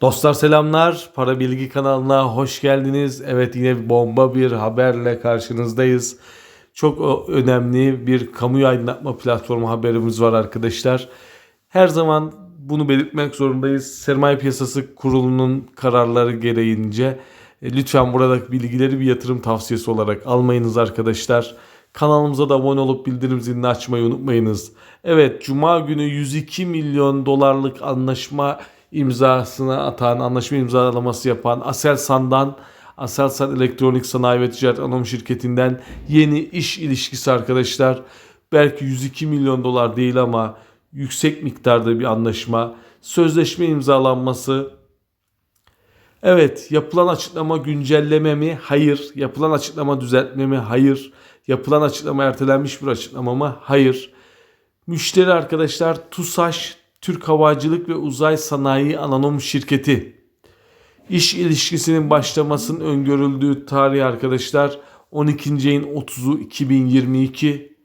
Dostlar selamlar. Para Bilgi kanalına hoş geldiniz. Evet yine bomba bir haberle karşınızdayız. Çok ö- önemli bir kamu aydınlatma platformu haberimiz var arkadaşlar. Her zaman bunu belirtmek zorundayız. Sermaye Piyasası Kurulu'nun kararları gereğince e, lütfen buradaki bilgileri bir yatırım tavsiyesi olarak almayınız arkadaşlar. Kanalımıza da abone olup bildirim zilini açmayı unutmayınız. Evet Cuma günü 102 milyon dolarlık anlaşma imzasına atan, anlaşma imzalaması yapan Aselsan'dan Aselsan Elektronik Sanayi ve Ticaret Anonim Şirketi'nden yeni iş ilişkisi arkadaşlar. Belki 102 milyon dolar değil ama yüksek miktarda bir anlaşma. Sözleşme imzalanması Evet, yapılan açıklama güncelleme mi? Hayır. Yapılan açıklama düzeltme mi? Hayır. Yapılan açıklama ertelenmiş bir açıklama mı? Hayır. Müşteri arkadaşlar TUSAŞ Türk Havacılık ve Uzay Sanayi Anonim Şirketi. İş ilişkisinin başlamasının öngörüldüğü tarih arkadaşlar 12. ayın 30'u 2022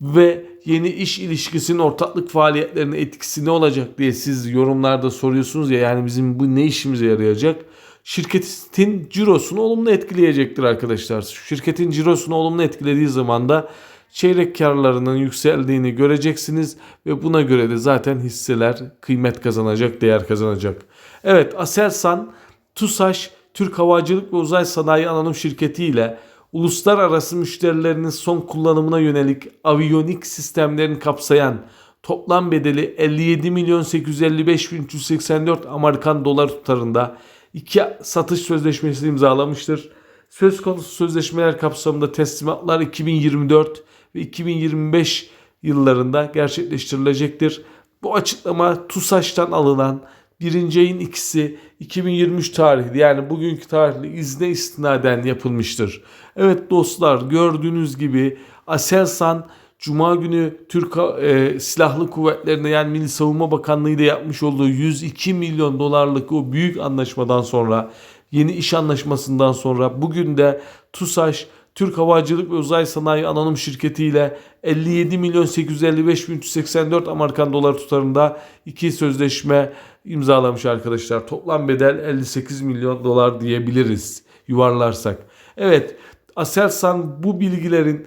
ve yeni iş ilişkisinin ortaklık faaliyetlerine etkisi ne olacak diye siz yorumlarda soruyorsunuz ya yani bizim bu ne işimize yarayacak? Şirketin cirosunu olumlu etkileyecektir arkadaşlar. Şirketin cirosunu olumlu etkilediği zaman da çeyrek karlarının yükseldiğini göreceksiniz ve buna göre de zaten hisseler kıymet kazanacak, değer kazanacak. Evet Aselsan, TUSAŞ, Türk Havacılık ve Uzay Sanayi Anonim Şirketi ile uluslararası müşterilerinin son kullanımına yönelik aviyonik sistemlerini kapsayan toplam bedeli 57 milyon 855 bin 384 Amerikan dolar tutarında iki satış sözleşmesi imzalamıştır. Söz konusu sözleşmeler kapsamında teslimatlar 2024 ve 2025 yıllarında gerçekleştirilecektir. Bu açıklama TUSAŞ'tan alınan birinci ayın ikisi 2023 tarihli yani bugünkü tarihli izne istinaden yapılmıştır. Evet dostlar gördüğünüz gibi Aselsan Cuma günü Türk e, Silahlı Kuvvetleri'ne yani Milli Savunma Bakanlığı ile yapmış olduğu 102 milyon dolarlık o büyük anlaşmadan sonra yeni iş anlaşmasından sonra bugün de TUSAŞ Türk Havacılık ve Uzay Sanayi Anonim Şirketi ile 57 milyon 855 bin 384 Amerikan doları tutarında iki sözleşme imzalamış arkadaşlar. Toplam bedel 58 milyon dolar diyebiliriz yuvarlarsak. Evet Aselsan bu bilgilerin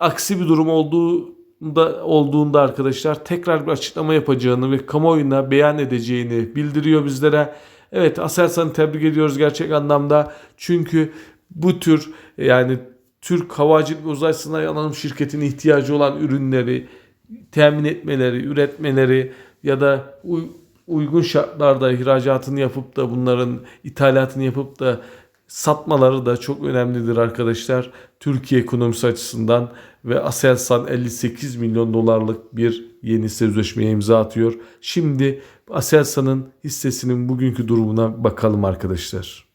aksi bir durum olduğunda olduğunda arkadaşlar tekrar bir açıklama yapacağını ve kamuoyuna beyan edeceğini bildiriyor bizlere. Evet Aselsan'ı tebrik ediyoruz gerçek anlamda. Çünkü bu tür yani Türk Havacılık Uzay Sanayi Anonim Şirketi'nin ihtiyacı olan ürünleri temin etmeleri, üretmeleri ya da uy- uygun şartlarda ihracatını yapıp da bunların ithalatını yapıp da satmaları da çok önemlidir arkadaşlar. Türkiye ekonomisi açısından ve Aselsan 58 milyon dolarlık bir yeni sözleşmeye imza atıyor. Şimdi Aselsan'ın hissesinin bugünkü durumuna bakalım arkadaşlar.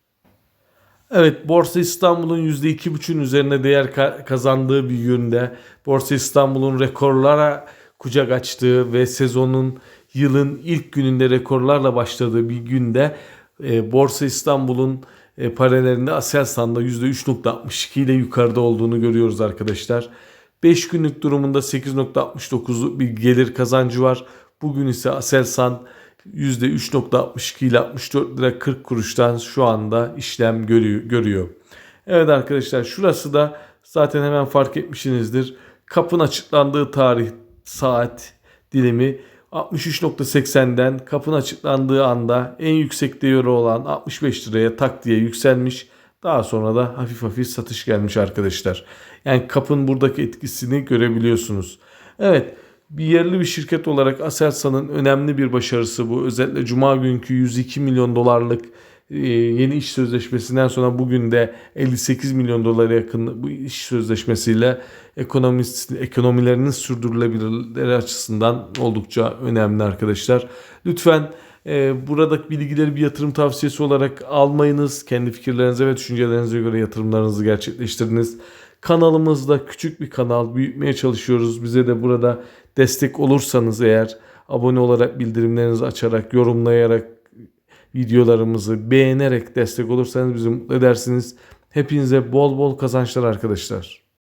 Evet Borsa İstanbul'un %2,5'ün üzerine değer ka- kazandığı bir günde Borsa İstanbul'un rekorlara kucak açtığı ve sezonun yılın ilk gününde rekorlarla başladığı bir günde e, Borsa İstanbul'un e, paralelinde Aselsan'da %3.62 ile yukarıda olduğunu görüyoruz arkadaşlar. 5 günlük durumunda 8.69'luk bir gelir kazancı var. Bugün ise Aselsan %3.62 ile 64 lira 40 kuruştan şu anda işlem görüyor. Evet arkadaşlar şurası da zaten hemen fark etmişsinizdir. Kapın açıklandığı tarih saat dilimi 63.80'den kapın açıklandığı anda en yüksek değeri olan 65 liraya tak diye yükselmiş. Daha sonra da hafif hafif satış gelmiş arkadaşlar. Yani kapın buradaki etkisini görebiliyorsunuz. Evet bir yerli bir şirket olarak Aselsan'ın önemli bir başarısı bu. Özellikle Cuma günkü 102 milyon dolarlık e, yeni iş sözleşmesinden sonra bugün de 58 milyon dolara yakın bu iş sözleşmesiyle ekonomist, ekonomilerinin sürdürülebilirleri açısından oldukça önemli arkadaşlar. Lütfen e, buradaki bilgileri bir yatırım tavsiyesi olarak almayınız. Kendi fikirlerinize ve düşüncelerinize göre yatırımlarınızı gerçekleştiriniz. Kanalımızda küçük bir kanal büyütmeye çalışıyoruz. Bize de burada destek olursanız eğer abone olarak bildirimlerinizi açarak yorumlayarak videolarımızı beğenerek destek olursanız bizi mutlu edersiniz. Hepinize bol bol kazançlar arkadaşlar.